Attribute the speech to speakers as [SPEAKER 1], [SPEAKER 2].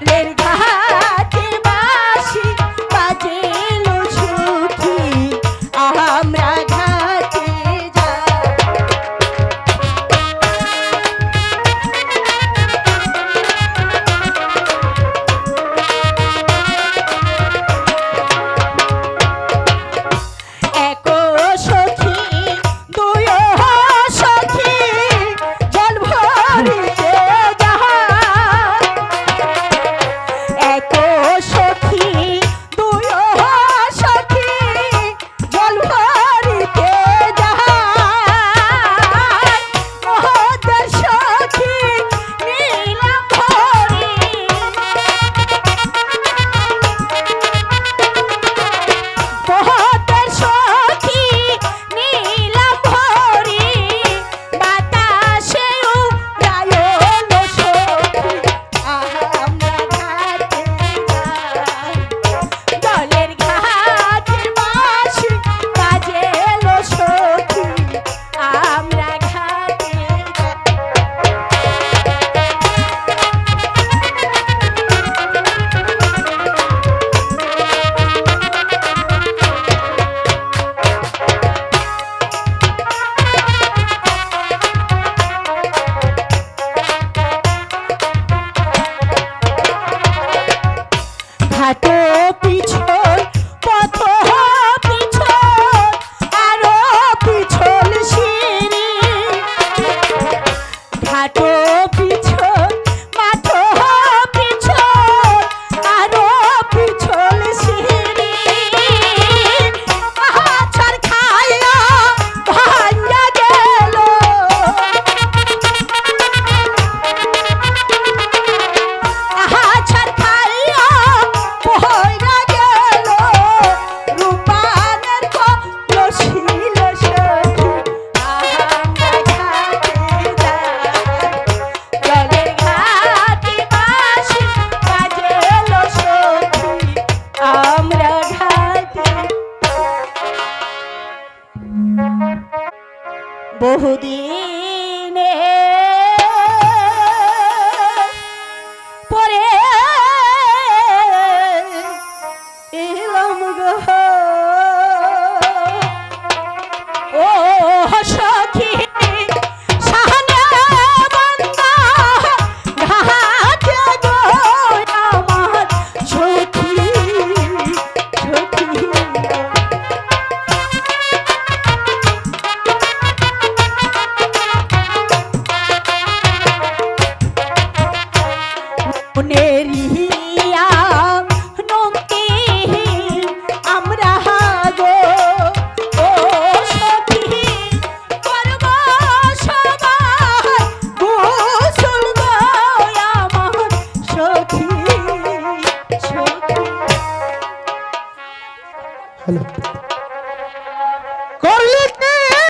[SPEAKER 1] Plane ঘা সখী এত পিছন পথ পিছন আরও পিছন সিঁড়ি। ঘাটো বহুদিন নেরিয়া নন্তি আমরা গো ও সখী করব সবাই গোসল গো আমার সখী সখী।
[SPEAKER 2] হ্যালো।